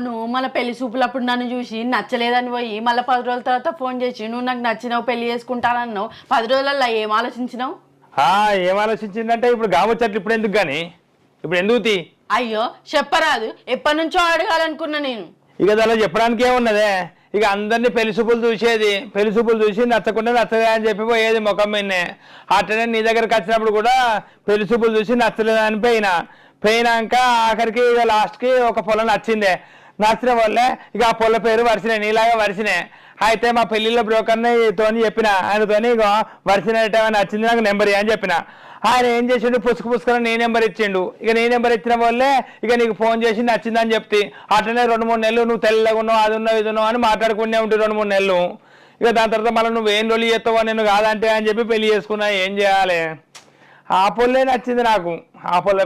మళ్ళీ పెళ్ళి చూపులప్పుడు నన్ను చూసి నచ్చలేదని పోయి మళ్ళీ పది రోజుల తర్వాత ఫోన్ చేసి నువ్వు నాకు నచ్చినావు పెళ్ళి చేసుకుంటానన్నావు. పది రోజులలో ఏం ఆలోచించినావు? ఆ, ఏం ఆలోచించిందంటే ఇప్పుడు గామొచ్చట్లు ఇప్పుడు ఎందుకు కానీ ఇప్పుడు ఎందుకు తీ? అయ్యో చెప్పరాదు. ఎప్పటి నుంచో అడగాలనుకున్నా నేను. ఇక దానిలో చెప్పడానికి ఏమున్నదే? ఇక అందరినీ పెళ్ళి చూపులు చూసేది పెళ్ళి చూపులు చూసి నచ్చకుండా నచ్చలే అని చెప్పి పోయేది ముఖం మీదనే. అట్లనే నీ దగ్గరికి వచ్చినప్పుడు కూడా పెళ్ళి చూపులు చూసి నచ్చలేదని పోయినా. పోయినాక ఆఖరికి ఇక లాస్ట్కి ఒక పొలం నచ్చిందే. నచ్చిన వల్లే ఇక ఆ పొల్ల పేరు వరిసినాయి నీలాగా వరిసినాయి అయితే మా పెళ్ళిళ్ళ బ్రోకర్ని తోని చెప్పిన. ఆయనతోని ఇక వరిసిన నచ్చింది నాకు నెంబర్ అని చెప్పిన. ఆయన ఏం చేసిండు? పుసుకు పుసుకుని నీ నెంబర్ ఇచ్చిండు. ఇక నీ నెంబర్ ఇచ్చిన వల్లే ఇక నీకు ఫోన్ చేసి నచ్చిందని చెప్తే. అట్లనే రెండు మూడు నెలలు నువ్వు తెల్లగా ఉన్నావు అది ఉన్నావు ఇది ఉన్నావు అని మాట్లాడుకునే ఉంటుంది రెండు మూడు నెలలు. ఇక దాని తర్వాత మళ్ళీ నువ్వు ఏం లొల్లి చేస్తావో నేను కాదంటే అని చెప్పి పెళ్ళి చేసుకున్నా. ఏం చేయాలి? ఆ పొల్లే నచ్చింది నాకు. ఆ పొల్ల